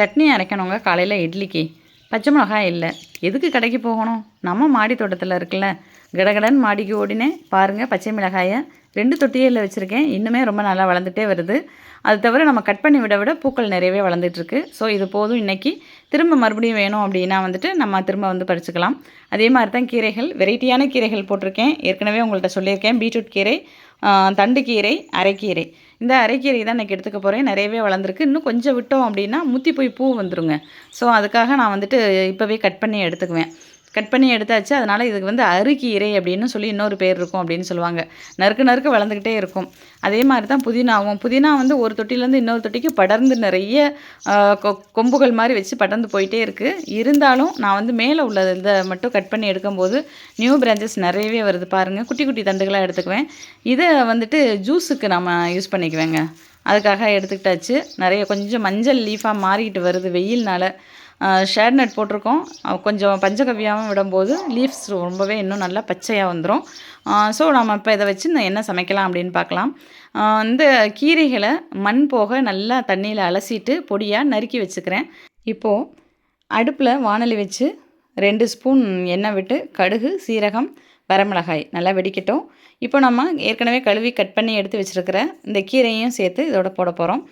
சட்னி அரைக்கணுங்க காலையில் இட்லிக்கு. பச்சை மிளகாய் இல்லை. எதுக்கு கடைக்கு போகணும்? நம்ம மாடி தோட்டத்தில் இருக்குல்ல. கடகடன் மாடிக்கு ஓடினேன் பாருங்கள் பச்சை மிளகாயை. ரெண்டு தொட்டியில் வச்சுருக்கேன். இன்னுமே ரொம்ப நல்லா வளர்ந்துட்டே வருது. அது தவிர நம்ம கட் பண்ணி விட விட பூக்கள் நிறையவே வளர்ந்துட்டுருக்கு. ஸோ இது போதும் இன்றைக்கி திரும்ப மறுபடியும் வேணும் அப்படின்னா வந்துட்டு நம்ம திரும்ப வந்து பறிச்சுக்கலாம். அதே மாதிரி தான் கீரைகள். வெரைட்டியான கீரைகள் போட்டிருக்கேன். ஏற்கனவே உங்கள்கிட்ட சொல்லியிருக்கேன். பீட்ரூட் கீரை தண்டு கீரை அரைக்கீரை இந்த அரைக்கீரை தான் இன்றைக்கி எடுத்துக்க போகிறேன் நிறையவே வளர்ந்துருக்கு. இன்னும் கொஞ்சம் விட்டோம் அப்படின்னா முத்தி போய் பூ வந்துருங்க. ஸோ அதுக்காக நான் வந்துட்டு இப்போவே கட் பண்ணி எடுத்துக்குவேன். கட் பண்ணி எடுத்தாச்சு. அதனால் இதுக்கு வந்து அருகீரை அப்படின்னு சொல்லி இன்னொரு பேர் இருக்கும் அப்படின்னு சொல்லுவாங்க. நறுக்கு நறுக்கு வளர்ந்துக்கிட்டே இருக்கும். அதே மாதிரி தான் புதினாவும். புதினா வந்து ஒரு தொட்டிலேருந்து இன்னொரு தொட்டிக்கு படர்ந்து நிறைய கொ- கொம்புகள் மாதிரி வச்சு படர்ந்து போயிட்டே இருக்குது இருந்தாலும் நான் வந்து மேலே உள்ள இதை மட்டும் கட் பண்ணி எடுக்கும்போது நியூ பிரான்ச்சஸ் நிறையவே வருது பாருங்கள் குட்டி குட்டி தண்டுகளாக எடுத்துக்குவேன். இதை வந்துட்டு ஜூஸுக்கு நம்ம யூஸ் பண்ணிக்குவேங்க. அதுக்காக எடுத்துக்கிட்டாச்சு. நிறைய கொஞ்சம் மஞ்சள் லீஃபாக மாறிக்கிட்டு வருது வெயில்னால். ஷேட் நட் போட்டிருக்கோம். கொஞ்சம் பஞ்சகவ்யாவும் விடும்போது லீவ்ஸ் ரொம்பவே இன்னும் நல்லா பச்சையாக வந்துடும் ஸோ நம்ம இப்போ இதை வச்சு நான் என்ன சமைக்கலாம் அப்படின்னு பார்க்கலாம். இந்த கீரைகளை மண் போக நல்லா தண்ணியில் அலசிட்டு பொடியாக நறுக்கி வச்சுக்கிறேன். இப்போது அடுப்பில் வானலி வச்சு ரெண்டு ஸ்பூன் எண்ணெய் விட்டு கடுகு சீரகம் வரமிளகாய் நல்லா வெடிக்கட்டும். இப்போ நம்ம ஏற்கனவே கழுவி கட் பண்ணி எடுத்து வச்சுருக்கிற இந்த கீரையும் சேர்த்து இதோட போட போகிறோம்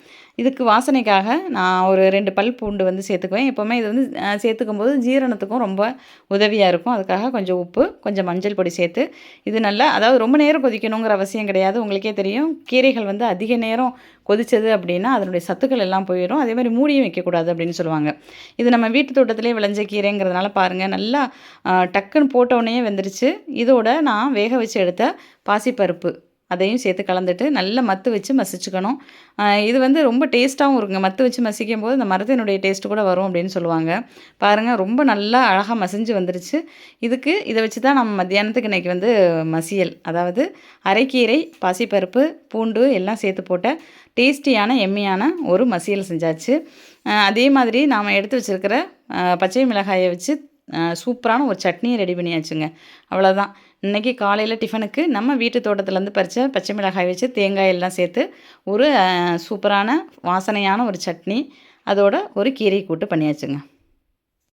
இதுக்கு வாசனைக்காக நான் ஒரு ரெண்டு பல் பூண்டு வந்து சேர்த்துக்குவேன். எப்போவுமே இது வந்து சேர்த்துக்கும் போது ஜீரணத்துக்கும் ரொம்ப உதவியாக இருக்கும். அதுக்காக கொஞ்சம் உப்பு கொஞ்சம் மஞ்சள் பொடி சேர்த்து இது நல்லா அதாவது ரொம்ப நேரம் கொதிக்கணுங்கிற அவசியம் கிடையாது. உங்களுக்கே தெரியும். கீரைகள் வந்து அதிக நேரம் கொதிச்சது அப்படின்னா அதனுடைய சத்துக்கள் எல்லாம் போயிடும். அதே மாதிரி மூடியும் வைக்கக்கூடாது அப்படின்னு சொல்லுவாங்க. இது நம்ம வீட்டு தோட்டத்திலே விளைஞ்ச கீரைங்கிறதுனால பாருங்கள் நல்லா டக்குன்னு போட்ட வெந்துருச்சு. இது இதோட நான் வேக வச்சு எடுத்த பாசிப்பருப்பு. அதையும் சேர்த்து கலந்துட்டு நல்லா மத்து வச்சு மசிச்சுக்கணும். இது வந்து ரொம்ப டேஸ்ட்டாகவும் இருக்குங்க. மத்து வச்சு மசிக்கும் போது இந்த மரத்தினுடைய டேஸ்ட்டு கூட வரும் அப்படின்னு சொல்லுவாங்க. பாருங்கள் ரொம்ப நல்லா அழகாக மசிஞ்சு வந்துருச்சு. இதுக்கு இதை வச்சு தான் நம்ம மத்தியானத்துக்கு இன்றைக்கி வந்து மசியல். அதாவது அரைக்கீரை பாசிப்பருப்பு பூண்டு எல்லாம் சேர்த்து போட்ட டேஸ்டியான எம்மியான ஒரு மசியல் செஞ்சாச்சு. அதே மாதிரி நாம் எடுத்து வச்சுருக்கிற பச்சை மிளகாயை வச்சு சூப்பரான ஒரு சட்னியை ரெடி பண்ணியாச்சுங்க. அவ்வளோதான் இன்றைக்கி காலையில் டிஃபனுக்கு நம்ம வீட்டு தோட்டத்துலேருந்து பறித்த பச்சை மிளகாய் வச்சு தேங்காய் எல்லாம் சேர்த்து ஒரு சூப்பரான வாசனையான ஒரு சட்னி அதோட ஒரு கீரை கூட்டு பண்ணியாச்சுங்க.